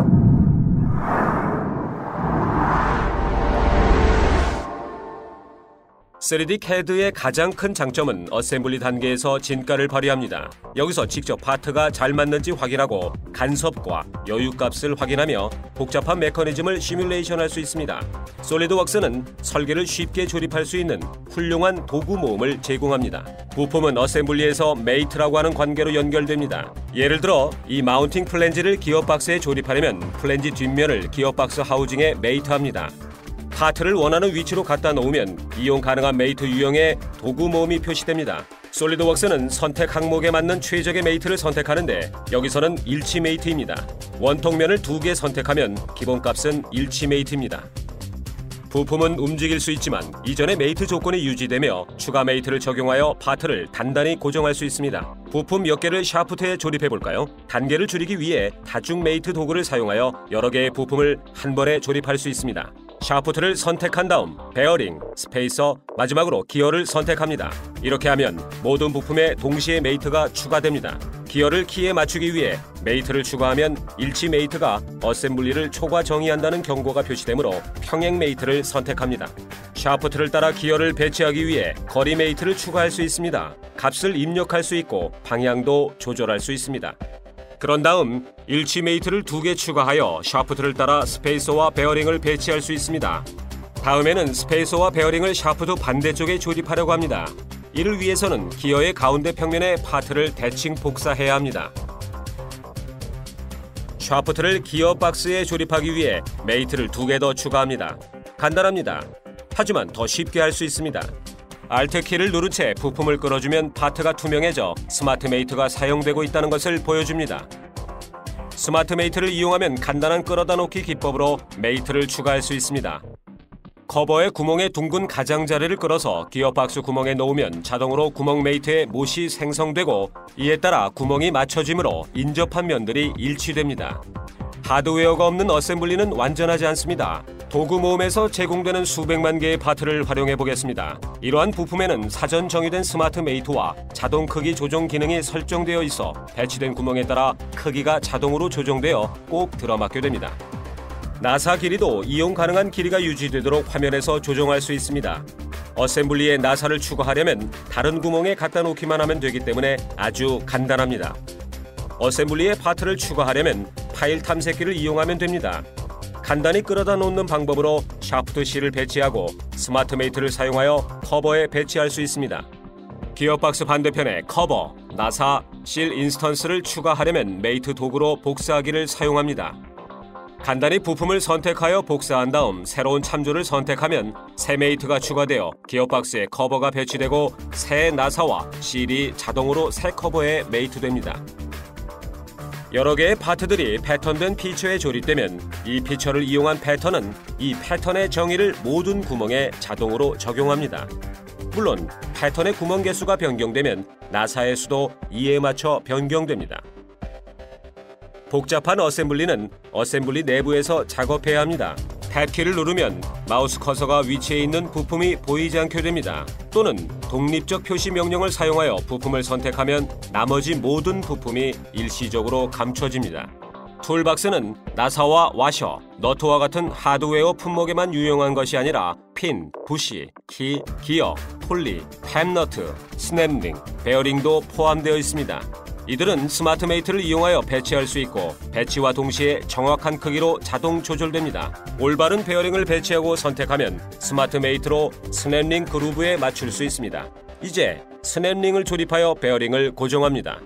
Yeah. (3D) CAD의 가장 큰 장점은 어셈블리 단계에서 진가를 발휘합니다. 여기서 직접 파트가 잘 맞는지 확인하고 간섭과 여유값을 확인하며 복잡한 메커니즘을 시뮬레이션할 수 있습니다. 솔리드웍스는 설계를 쉽게 조립할 수 있는 훌륭한 도구 모음을 제공합니다. 부품은 어셈블리에서 메이트라고 하는 관계로 연결됩니다. 예를 들어 이 마운팅 플랜지를 기어박스에 조립하려면 플랜지 뒷면을 기어박스 하우징에 메이트합니다. 파트를 원하는 위치로 갖다 놓으면 이용 가능한 메이트 유형의 도구 모음이 표시됩니다. 솔리드웍스는 선택 항목에 맞는 최적의 메이트를 선택하는데 여기서는 일치 메이트입니다. 원통면을 두 개 선택하면 기본값은 일치 메이트입니다. 부품은 움직일 수 있지만 이전의 메이트 조건이 유지되며 추가 메이트를 적용하여 파트를 단단히 고정할 수 있습니다. 부품 몇 개를 샤프트에 조립해 볼까요? 단계를 줄이기 위해 다중 메이트 도구를 사용하여 여러 개의 부품을 한 번에 조립할 수 있습니다. 샤프트를 선택한 다음 베어링, 스페이서, 마지막으로 기어를 선택합니다. 이렇게 하면 모든 부품에 동시에 메이트가 추가됩니다. 기어를 키에 맞추기 위해 메이트를 추가하면 일치 메이트가 어셈블리를 초과 정의한다는 경고가 표시되므로 평행 메이트를 선택합니다. 샤프트를 따라 기어를 배치하기 위해 거리 메이트를 추가할 수 있습니다. 값을 입력할 수 있고 방향도 조절할 수 있습니다. 그런 다음 일치 메이트를 두 개 추가하여 샤프트를 따라 스페이서와 베어링을 배치할 수 있습니다. 다음에는 스페이서와 베어링을 샤프트 반대쪽에 조립하려고 합니다. 이를 위해서는 기어의 가운데 평면에 파트를 대칭 복사해야 합니다. 샤프트를 기어 박스에 조립하기 위해 메이트를 두 개 더 추가합니다. 간단합니다. 하지만 더 쉽게 할 수 있습니다. Alt 키를 누른 채 부품을 끌어주면 파트가 투명해져 스마트 메이트가 사용되고 있다는 것을 보여줍니다. 스마트 메이트를 이용하면 간단한 끌어다 놓기 기법으로 메이트를 추가할 수 있습니다. 커버의 구멍에 둥근 가장자리를 끌어서 기어박스 구멍에 놓으면 자동으로 구멍 메이트의 못이 생성되고 이에 따라 구멍이 맞춰지므로 인접한 면들이 일치됩니다. 하드웨어가 없는 어셈블리는 완전하지 않습니다. 도구 모음에서 제공되는 수백만 개의 파트를 활용해 보겠습니다. 이러한 부품에는 사전 정의된 스마트 메이트와 자동 크기 조정 기능이 설정되어 있어 배치된 구멍에 따라 크기가 자동으로 조정되어 꼭 들어맞게 됩니다. 나사 길이도 이용 가능한 길이가 유지되도록 화면에서 조정할 수 있습니다. 어셈블리에 나사를 추가하려면 다른 구멍에 갖다 놓기만 하면 되기 때문에 아주 간단합니다. 어셈블리에 파트를 추가하려면 파일 탐색기를 이용하면 됩니다. 간단히 끌어다 놓는 방법으로 샤프트 C를 배치하고 스마트 메이트를 사용하여 커버에 배치할 수 있습니다. 기어박스 반대편에 커버, 나사, 실 인스턴스를 추가하려면 메이트 도구로 복사하기를 사용합니다. 간단히 부품을 선택하여 복사한 다음 새로운 참조를 선택하면 새 메이트가 추가되어 기어박스에 커버가 배치되고 새 나사와 실이 자동으로 새 커버에 메이트됩니다. 여러 개의 파트들이 패턴된 피처에 조립되면 이 피처를 이용한 패턴은 이 패턴의 정의를 모든 구멍에 자동으로 적용합니다. 물론 패턴의 구멍 개수가 변경되면 나사의 수도 이에 맞춰 변경됩니다. 복잡한 어셈블리는 어셈블리 내부에서 작업해야 합니다. 탭키를 누르면 마우스 커서가 위치해 있는 부품이 보이지 않게 됩니다. 또는 독립적 표시 명령을 사용하여 부품을 선택하면 나머지 모든 부품이 일시적으로 감춰집니다. 툴박스는 나사와 와셔, 너트와 같은 하드웨어 품목에만 유용한 것이 아니라 핀, 부시, 키, 기어, 폴리, 햄너트, 스냅링, 베어링도 포함되어 있습니다. 이들은 스마트 메이트를 이용하여 배치할 수 있고 배치와 동시에 정확한 크기로 자동 조절됩니다. 올바른 베어링을 배치하고 선택하면 스마트 메이트로 스냅링 그루브에 맞출 수 있습니다. 이제 스냅링을 조립하여 베어링을 고정합니다.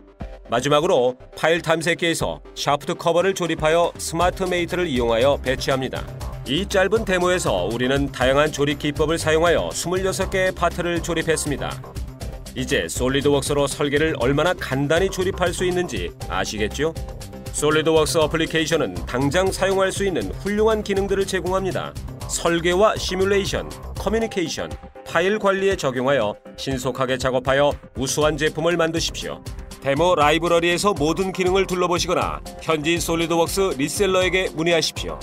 마지막으로 파일 탐색기에서 샤프트 커버를 조립하여 스마트 메이트를 이용하여 배치합니다. 이 짧은 데모에서 우리는 다양한 조립 기법을 사용하여 26개의 파트를 조립했습니다. 이제 솔리드웍스로 설계를 얼마나 간단히 조립할 수 있는지 아시겠죠? 솔리드웍스 어플리케이션은 당장 사용할 수 있는 훌륭한 기능들을 제공합니다. 설계와 시뮬레이션, 커뮤니케이션, 파일 관리에 적용하여 신속하게 작업하여 우수한 제품을 만드십시오. 데모 라이브러리에서 모든 기능을 둘러보시거나 현지 솔리드웍스 리셀러에게 문의하십시오.